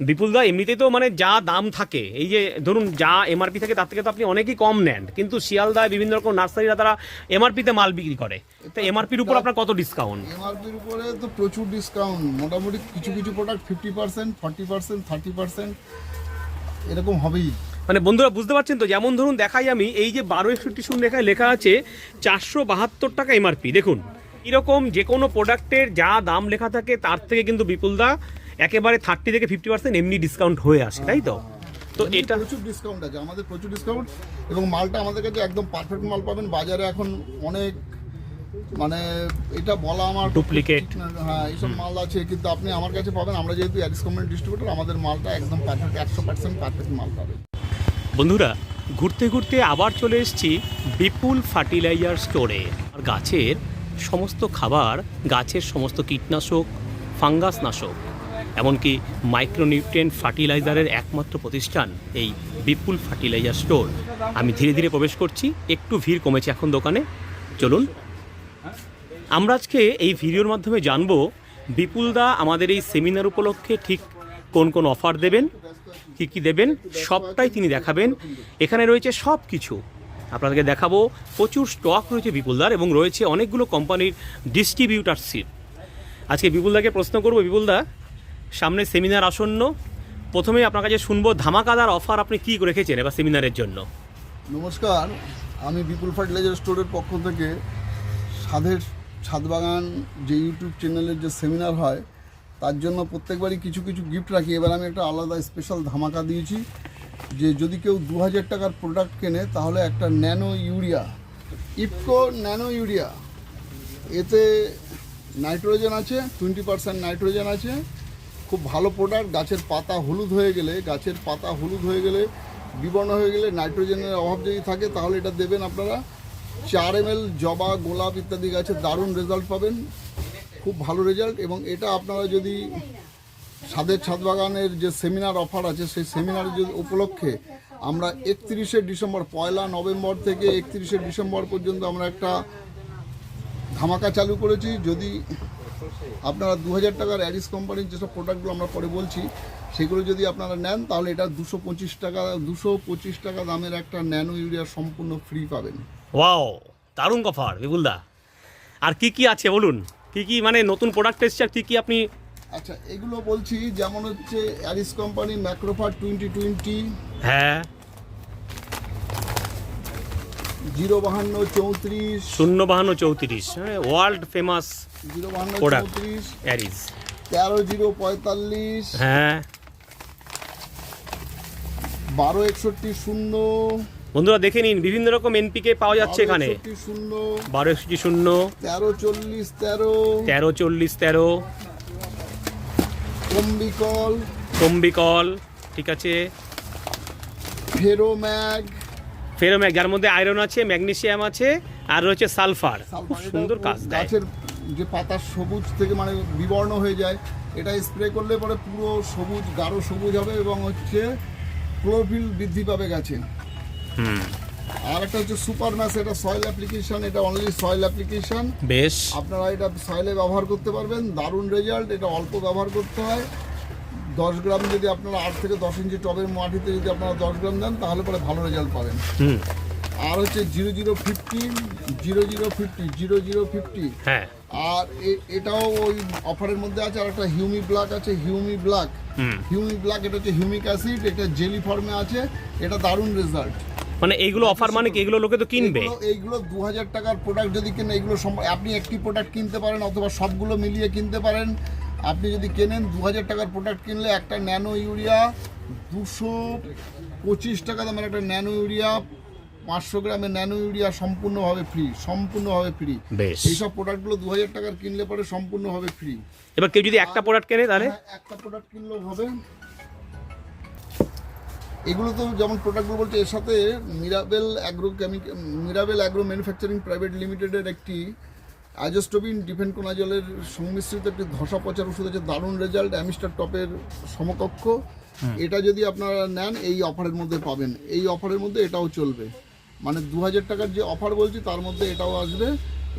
বিপুলদা এমনিতেই তো মানে যা দাম থাকে এই যে ধরুন যা এমআরপি থাকে তার থেকে তো আপনি অনেকই কম নেন। কিন্তু শিয়ালদায় বিভিন্ন রকম নার্সারিরা তারা এমআরপিতে মাল বিক্রি করে। তো এমআরপির উপর আপনার কত ডিসকাউন্ট এমআরপির উপরে তো প্রচুর ডিসকাউন্ট মোটামুটি কিছু কিছু product fifty percent forty percent thirty percent এরকম হবেই। মানে বন্ধুরা বুঝতে পারছেন তো? যেমন ধরুন দেখাই আমি এই যে বারো একষট্টি শূন্য লেখায় লেখা আছে চারশো বাহাত্তর টাকা এমআরপি দেখুন এরকম যে কোনো প্রোডাক্টের যা দাম লেখা থাকে তার থেকে কিন্তু বিপুলদা একেবারে থার্টি থেকে ফিফটি পার্সেন্ট এমনি ডিসকাউন্ট হয়ে আসে তাই তো? তো এটা প্রচুর ডিসকাউন্ট আছে আমাদের প্রচুর ডিসকাউন্ট এবং মালটা আমাদের কাছে একদম পারফেক্ট মাল পাবেন। বাজারে এখন অনেক মানে এটা বলা আমার না, হ্যাঁ এইসব মাল আছে কিন্তু আপনি আমার কাছে পাবেন। আমরা যেহেতু অ্যাডিস কোম্পানি ডিস্ট্রিবিউটর আমাদের মালটা একদম পারফেক্ট একশো পার্সেন্ট পারফেক্ট মাল পাবেন। বন্ধুরা ঘুরতে ঘুরতে আবার চলে এসেছি বিপুল ফার্টিলাইজার স্টোরে আর গাছের সমস্ত খাবার গাছের সমস্ত কীটনাশক ফাঙ্গাস নাশক এমনকি মাইক্রোনিউট্রিয়েন্ট ফার্টিলাইজারের একমাত্র প্রতিষ্ঠান এই বিপুল ফার্টিলাইজার স্টোর। আমি ধীরে ধীরে প্রবেশ করছি, একটু ভিড় কমেছে এখন দোকানে। চলুন। আমরা আজকে এই ভিডিওর মাধ্যমে জানব, বিপুলদা আমাদের এই সেমিনার উপলক্ষে ঠিক কোন কোন অফার দেবেন, কি কি দেবেন, সবটাই তিনি দেখাবেন। এখানে রয়েছে সব কিছু আপনাদেরকে দেখাবো, প্রচুর স্টক রয়েছে বিপুলদার এবং রয়েছে অনেকগুলো কোম্পানির ডিস্ট্রিবিউটারশিপ। আজকে বিপুলদাকে প্রশ্ন করব, বিপুলদা সামনে সেমিনার আসন্ন। প্রথমেই আপনার কাছে শুনব, ধামাকাদার অফার আপনি কী রেখেছেন এবার সেমিনারের জন্য? নমস্কার, আমি বিপুল ফার্টিলাইজার স্টোরের পক্ষ থেকে ছাদের ছাদ বাগান যে ইউটিউব চ্যানেলের যে সেমিনার হয়, তার জন্য প্রত্যেকবারই কিছু কিছু গিফট রাখি। এবার আমি একটা আলাদা স্পেশাল ধামাকা দিয়েছি যে যদি কেউ দু হাজার টাকার প্রোডাক্ট কেনে, তাহলে একটা nano urea, IFFCO nano urea. এতে নাইট্রোজেন আছে টোয়েন্টি পার্সেন্ট নাইট্রোজেন আছে খুব ভালো প্রোডাক্ট গাছের পাতা হলুদ হয়ে গেলে, গাছের পাতা হলুদ হয়ে গেলে, বিবর্ণ হয়ে গেলে নাইট্রোজেনের অভাব যদি থাকে, তাহলে এটা দেবেন আপনারা। চার এম জবা, গোলাপ ইত্যাদি গাছে দারুণ রেজাল্ট পাবেন। খুব ভালো রেজাল্ট এবং এটা আপনারা যদি ছাদের ছাদ বাগানের যে সেমিনার অফার আছে, সেই সেমিনার যদি উপলক্ষে আমরা একত্রিশে ডিসেম্বর, পয়লা নভেম্বর থেকে একত্রিশে ডিসেম্বর পর্যন্ত আমরা একটা ধামাকা চালু করেছি। যদি আপনারা দু হাজার টাকার অ্যারিস কোম্পানির যেসব প্রোডাক্টগুলো আমরা পরে বলছি সেগুলো যদি আপনারা নেন তাহলে এটা দুশো পঁচিশ টাকা দুশো পঁচিশ টাকা দামের একটা ন্যানো ইউরিয়া সম্পূর্ণ ফ্রি পাবেন। ওয়াও দারুণ অফার বিপুলদা আর কি কি আছে বলুন? কি কি মানে নতুন প্রোডাক্ট এসছে আর কি কি আপনি আচ্ছা এগুলো বলছি যেমন হচ্ছে অ্যারিস কোম্পানি ম্যাক্রোফার টোয়েন্টি টোয়েন্টি হ্যাঁ। জিরো বাহান্ন চৌত্রিশ। শূন্য বাহান্ন চৌত্রিশ হ্যাঁ ওয়ার্ল্ড ফেমাস জিরো বাহান্ন. চৌত্রিশ। অ্যারিজ তেরো জিরো পঁয়তাল্লিশ। হ্যাঁ। বারো একষট্টি শূন্য। বন্ধুরা দেখে নিন বিভিন্ন রকম এনপিকে পাওয়া যাচ্ছে এখানে। শূন্য। বারো একষট্টি শূন্য। তেরো চল্লিশ তেরো। তেরো চল্লিশ তেরো। কম্বিকল কম্বিকল ঠিক আছে। ফেরোম্যাগ ফেরোম্যাক যার মধ্যে আয়রন আছে ম্যাগনেসিয়াম আছে আর রয়েছে সালফার। খুব সুন্দর কাজ দেয়। গাছের যে পাতা সবুজ থেকে মানে বিবর্ণ হয়ে যায় এটা স্প্রে করলে পরে পুরো সবুজ গাঢ় সবুজ হবে এবং হচ্ছে ক্লোরোফিল বৃদ্ধি পাবে গাছে। হুম। আর একটা হচ্ছে সুপার ম্যাস এটা সয়েল অ্যাপ্লিকেশন এটা অনলি সয়েল অ্যাপ্লিকেশন বেশ। আপনারা এটা সয়েলে ব্যবহার করতে পারবেন দারুণ রেজাল্ট এটা অল্প ব্যবহার করতে হয়। দশ গ্রাম যদি আপনারা আট থেকে দশ ইঞ্চি টবের মাটিতে যদি আপনারা দশ গ্রাম দেন তাহলে পরে ভালো রেজাল্ট পাবেন। হুম। আর হচ্ছে zero zero fifty zero zero fifty zero zero fifty হ্যাঁ। আর এটাও ওই অফারের মধ্যে আছে আর একটা হিউমি ব্ল্যাক আছে হিউমি ব্ল্যাক হুম। হিউমি ব্ল্যাক এটা হচ্ছে হিউমিক অ্যাসিড এটা জেলি ফর্মে আছে এটা দারুণ রেজাল্ট মানে এইগুলো অফার মানে কি? এগুলো লোকে তো কিনবে। এইগুলো দু হাজার টাকার প্রোডাক্ট যদি কেনেন এগুলো আপনি একটি প্রোডাক্ট কিনতে পারেন অথবা সবগুলো মিলিয়ে কিনতে পারেন। আপনি যদি কেনেন দু হাজার টাকার প্রোডাক্ট কিনলে একটা ন্যানো ইউরিয়া দুশো পঁচিশ টাকা দামের একটা ন্যানো ইউরিয়া পাঁচশো গ্রামের ন্যানো ইউরিয়া সম্পূর্ণভাবে ফ্রি সম্পূর্ণভাবে ফ্রি এইসব প্রোডাক্টগুলো দু হাজার টাকার কিনলে পরে সম্পূর্ণভাবে ফ্রি এবার কেউ যদি একটা প্রোডাক্ট কেনে তাহলে? হ্যাঁ, একটা প্রোডাক্ট কিনলেও হবে। এগুলো তো যেমন প্রোডাক্টগুলো বলছে এর সাথে Mirabel agro chemical Mirabel agro manufacturing private লিমিটেডের একটি আইজোস্টোবিন ডিফেনকোনাজলের সংমিশ্রিত একটি ধসা পচার ওষুধ আছে দারুণ রেজাল্ট অ্যামিস্টার টপের সমকক্ষ। এটা যদি আপনারা নেন এই অফারের মধ্যে পাবেন। এই অফারের মধ্যে এটাও চলবে। মানে দু হাজার টাকার যে অফার বলছি তার মধ্যে এটাও আসবে।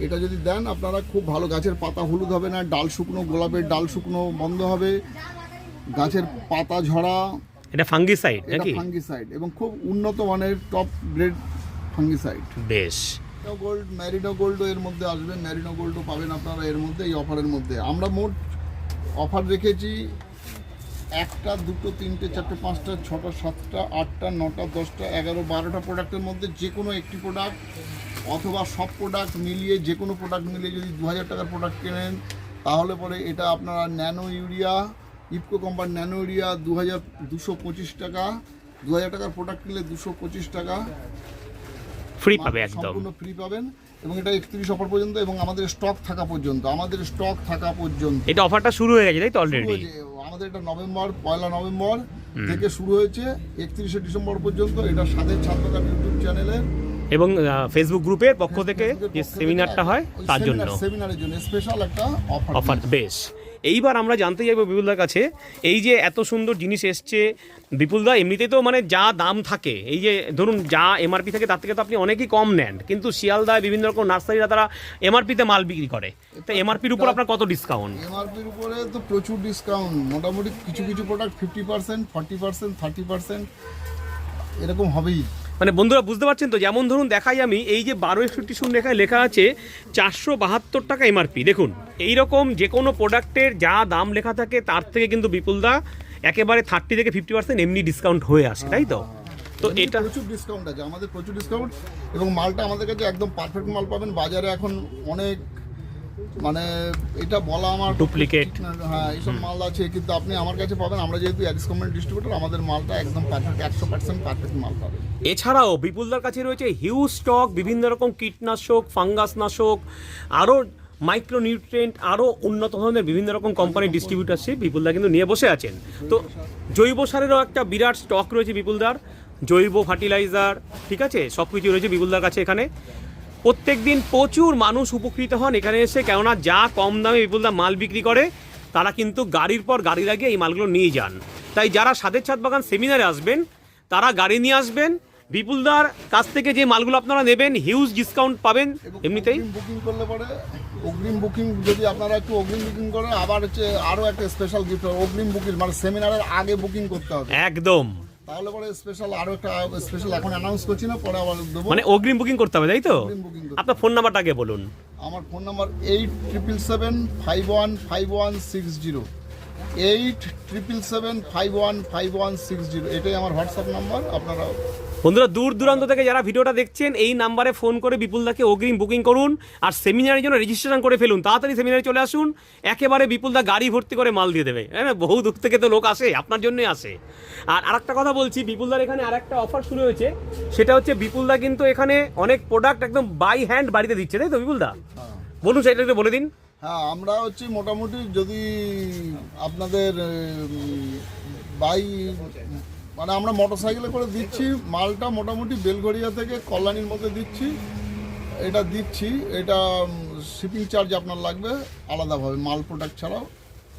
এটা যদি দেন আপনারা খুব ভালো গাছের পাতা হলুদ হবে না ডাল শুকনো গোলাপের ডাল শুকনো বন্ধ হবে। গাছের পাতা ঝরা। এটা ফাঙ্গিসাইড এটা ফাঙ্গিসাইড এবং খুব উন্নত মানের টপ গ্রেড ফাঙ্গিসাইড। বেশ। গোল্ড ম্যারিনো গোল্ডও এর মধ্যে আসবে ম্যারিনো গোল্ডও পাবেন আপনারা এর মধ্যে, এই অফারের মধ্যে। আমরা মোট অফার রেখেছি একটা, দুটো, তিনটে, চারটে, পাঁচটা, ছটা, সাতটা, আটটা, নটা, দশটা, এগারো, বারোটা প্রোডাক্টের মধ্যে যে কোনো একটি প্রোডাক্ট অথবা সব প্রোডাক্ট মিলিয়ে, যে কোনো প্রোডাক্ট মিলিয়ে যদি দু হাজার টাকার প্রোডাক্ট কেনেন, তাহলে পরে এটা আপনারা nano urea IFFCO company nano urea দু হাজার দুশো পঁচিশ টাকা দু হাজার টাকার প্রোডাক্ট কিনলে দুশো পঁচিশ টাকা ফ্রি পাবে একদম। সম্পূর্ণ ফ্রি পাবেন এবং এটা একত্রিশ অফার পর্যন্ত এবং আমাদের স্টক থাকা পর্যন্ত আমাদের স্টক থাকা পর্যন্ত। এটা অফারটা শুরু হয়ে গেছে তাই তো অলরেডি। আমাদের এটা নভেম্বর পয়লা নভেম্বর থেকে শুরু হয়েছে একত্রিশে ডিসেম্বর পর্যন্ত এটা সাদের ছাত্রকার ইউটিউব চ্যানেলে এবং ফেসবুক গ্রুপের পক্ষ থেকে যে সেমিনারটা হয় তার জন্য। সেমিনারের জন্য স্পেশাল একটা অফার অফার বেশ। এইবার আমরা জানতে চাইব বিপুলদার কাছে এই যে এত সুন্দর জিনিস এসছে বিপুলদা এমনিতেই তো মানে যা দাম থাকে এই যে ধরুন যা এমআরপি থাকে তার থেকে তো আপনি অনেকই কম নেন। কিন্তু শিয়ালদায় বিভিন্ন রকম নার্সারিরা তারা এমআরপিতে মাল বিক্রি করে। তো এমআরপির উপর আপনার কত ডিসকাউন্ট এমআরপির উপরে তো প্রচুর ডিসকাউন্ট মোটামুটি কিছু কিছু product fifty percent forty percent thirty percent এরকম হবেই। মানে বন্ধুরা বুঝতে পারছেন তো? যেমন ধরুন দেখাই আমি এই যে বারো একষট্টি শূন্য লেখায় লেখা আছে চারশো বাহাত্তর টাকা এমআরপি দেখুন এই রকম যে কোনো প্রোডাক্টের যা দাম লেখা থাকে তার থেকে কিন্তু বিপুলদা একেবারে থার্টি থেকে ফিফটি পার্সেন্ট এমনি ডিসকাউন্ট হয়ে আসে তাই তো? তো এমনি এটা প্রচুর ডিসকাউন্ট আছে আমাদের প্রচুর ডিসকাউন্ট এবং মালটা আমাদের কাছে একদম পারফেক্ট মাল পাবেন। বাজারে এখন অনেক মানে এটা বলা আমার না। হ্যাঁ এইসব মাল আছে কিন্তু আপনি আমার কাছে পাবেন। আমরা যেহেতু অ্যাডিস কোম্পানি ডিস্ট্রিবিউটর আমাদের মালটা একদম পারফেক্ট একশো পার্সেন্ট পারফেক্ট মাল পাবেন। এছাড়াও বিপুলদার কাছে রয়েছে হিউজ স্টক বিভিন্ন রকম কীটনাশক ফাঙ্গাসনাশক আরও মাইক্রোনিউট্রিয়েন্ট আরও উন্নত ধরনের বিভিন্ন রকম কোম্পানির ডিস্ট্রিবিউটারশিপ বিপুলদা কিন্তু নিয়ে বসে আছেন। তো জৈব সারেরও একটা বিরাট স্টক রয়েছে বিপুলদার। জৈব ফার্টিলাইজার ঠিক আছে? সব কিছু রয়েছে বিপুলদার কাছে এখানে। প্রত্যেক দিন প্রচুর মানুষ উপকৃত হন এখানে এসে, কেননা যা কম দামে বিপুলদা মাল বিক্রি করে, তারা কিন্তু গাড়ির পর গাড়ি লাগিয়ে এই মালগুলো নিয়ে যান। তাই যারা সাদের ছাদ বাগান সেমিনারে আসবেন, তারা গাড়ি নিয়ে আসবেন বিপুলদার কাছ থেকে যে মালগুলো আপনারা নেবেন হিউজ ডিসকাউন্ট পাবেন এমনিতেই। বুকিং করলে পরে অগ্রিম বুকিং যদি আপনারা একটু অগ্রিম বুকিং করেন আবার হচ্ছে আরও একটা স্পেশাল গিফট অগ্রিম বুকিং মানে সেমিনারের আগে বুকিং করতে হবে। একদম। তাহলে পরে স্পেশাল আরও একটা স্পেশাল এখন অ্যানাউন্স করছি না পরে আবার দেবো। মানে অগ্রিম বুকিং করতে হবে তাই তো? আপনার ফোন নাম্বারটা আগে বলুন। আমার phone number eight triple seven five one five one six zero eight triple seven five one five one six zero এটাই আমার হোয়াটসঅ্যাপ নাম্বার আপনারা বন্ধুরা দূর দূরান্ত থেকে যারা ভিডিওটা দেখছেন এই নাম্বারে ফোন করে বিপুলদাকে অগ্রিম বুকিং করুন আর সেমিনারের জন্য রেজিস্ট্রেশন করে ফেলুন। তাড়াতাড়ি সেমিনারে চলে আসুন একেবারে বিপুলদা গাড়ি ভর্তি করে মাল দিয়ে দেবে। হ্যাঁ বহু দূর থেকে তো লোক আসে আপনার জন্যই আসে। আর আরেকটা কথা বলছি বিপুলদার এখানে আরেকটা অফার শুরু হয়েছে সেটা হচ্ছে বিপুলদা কিন্তু এখানে অনেক প্রোডাক্ট একদম বাই হ্যান্ড বাড়িতে দিচ্ছে তাই তো বিপুলদা বলুন সেটা একটু বলে দিন। হ্যাঁ আমরা হচ্ছে মোটামুটি যদি আপনাদের বাই মানে আমরা মোটর সাইকেলে করে দিচ্ছি, মালটা মোটামুটি বেলঘড়িয়া থেকে কল্যাণীর মধ্যে দিচ্ছি, এটা দিচ্ছি, এটা শিপিং চার্জ আপনার লাগবে আলাদাভাবে, মাল প্রোডাক্ট ছাড়াও।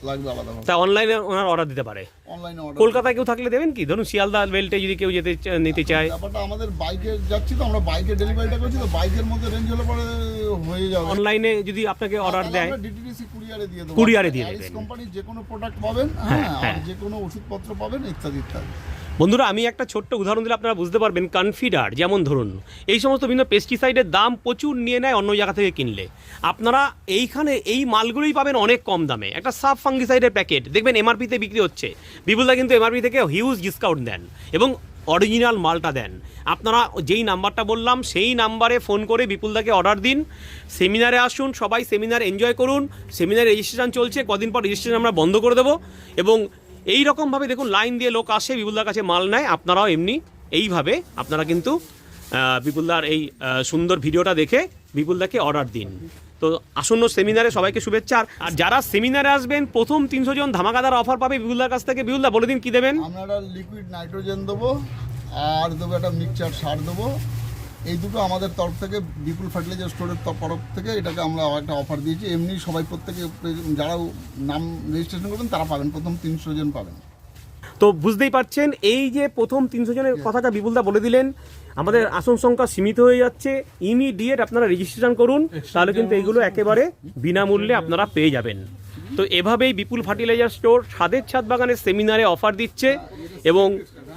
লাগবে আলাদাভাবে তা অনলাইনে ওনার অর্ডার দিতে পারে। অনলাইনে অর্ডার কলকাতায় কেউ থাকলে দেবেন কি? ধরুন শিয়ালদা বেল্টে যদি কেউ যেতে নিতে চায়। ব্যাপারটা আমাদের বাইকে যাচ্ছি তো আমরা বাইকে ডেলিভারিটা করছি তো বাইকের মধ্যে রেঞ্জ হলে পরে হয়ে যাবে। অনলাইনে যদি আপনাকে অর্ডার দেয় ডিটিডিসি কুরিয়ারে দিয়ে দেবো। কুরিয়ারে দিয়ে দেবেন। কোম্পানির যে কোনো প্রোডাক্ট পাবেন হ্যাঁ আর যে কোনো ওষুধপত্র পাবেন ইত্যাদি ইত্যাদি। বন্ধুরা, আমি একটা ছোট্ট উদাহরণ দিলে আপনারা বুঝতে পারবেন, কনফিডার, যেমন ধরুন, এই সমস্ত বিভিন্ন পেস্টিসাইডের দাম প্রচুর নিয়ে নেয় অন্য জায়গা থেকে কিনলে। আপনারা এইখানে এই মালগুলোই পাবেন অনেক কম দামে। একটা সাব ফাঙ্গিসাইডের প্যাকেট, দেখবেন এমআরপিতে বিক্রি হচ্ছে। বিপুলদা কিন্তু এমআরপি থেকে হিউজ ডিসকাউন্ট দেন এবং অরিজিনাল মালটা দেন। আপনারা যেই নাম্বারটা বললাম, সেই নাম্বারে ফোন করে বিপুলদাকে অর্ডার দিন। সেমিনারে আসুন, সবাই সেমিনার এনজয় করুন। সেমিনার রেজিস্ট্রেশন চলছে, কদিন পর রেজিস্ট্রেশন আমরা বন্ধ করে দেবো এবং এই রকমভাবে দেখুন, লাইন দিয়ে লোক আসে, বিপুলদার কাছে মাল নেয়। আপনারাও এমনি এইভাবে, আপনারা কিন্তু বিপুলদার এই সুন্দর ভিডিওটা দেখে বিপুলদাকে অর্ডার দিন। তো আসন্ন সেমিনারে সবাইকে শুভেচ্ছা। আর- আর যারা সেমিনারে আসবেন, প্রথম তিনশো জন ধামাকাদার অফার পাবে বিপুলদার কাছ থেকে। বিপুলদা, বলে দিন কি দেবেন? আমরা লিকুইড নাইট্রোজেন দেবো, আর দেবো একটা মিক্সচার সার দেবো। এই দুটো আমাদের তরফ থেকে বিপুল ফার্টিলাইজার স্টোরের তরফ থেকে এটাকে আমরা একটা অফার দিয়েছি। এমনি সবাই প্রত্যেকে যারা নাম রেজিস্ট্রেশন করবেন তারা পাবেন। প্রথম তিনশো জন পাবেন। তো বুঝতেই পারছেন এই যে প্রথম তিনশো জনের কথাটা বিপুলদা বলে দিলেন আমাদের আসন সংখ্যা সীমিত হয়ে যাচ্ছে। ইমিডিয়েট আপনারা রেজিস্ট্রেশন করুন তাহলে কিন্তু এইগুলো একেবারে বিনামূল্যে আপনারা পেয়ে যাবেন। তো এভাবেই বিপুল ফার্টিলাইজার স্টোর স্বাদের ছাদ বাগানের সেমিনারে অফার দিচ্ছে এবং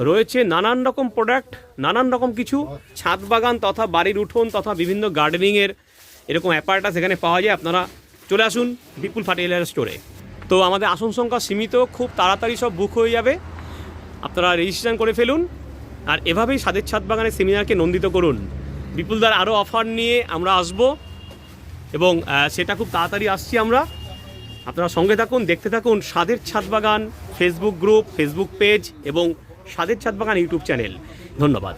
রয়েছে নানান রকম প্রোডাক্ট নানান রকম কিছু, ছাদ বাগান তথা বাড়ির উঠোন তথা বিভিন্ন গার্ডেনিংয়ের এরকম অ্যাপার্টাস এখানে পাওয়া যায়। আপনারা চলে আসুন বিপুল ফার্টিলাইজার স্টোরে তো আমাদের আসন সংখ্যা সীমিত, খুব তাড়াতাড়ি সব বুক হয়ে যাবে। আপনারা রেজিস্ট্রেশন করে ফেলুন আর এভাবেই স্বাদের ছাদ বাগানের সেমিনারকে নন্দিত করুন। বিপুলদার আরও অফার নিয়ে আমরা আসব এবং সেটা খুব তাড়াতাড়ি আসছি আমরা। আপনারা সঙ্গে থাকুন, দেখতে থাকুন স্বাদের ছাদ বাগান ফেসবুক গ্রুপ ফেসবুক পেজ এবং স্বাদের ছাদ বাগান ইউটিউব চ্যানেল। ধন্যবাদ।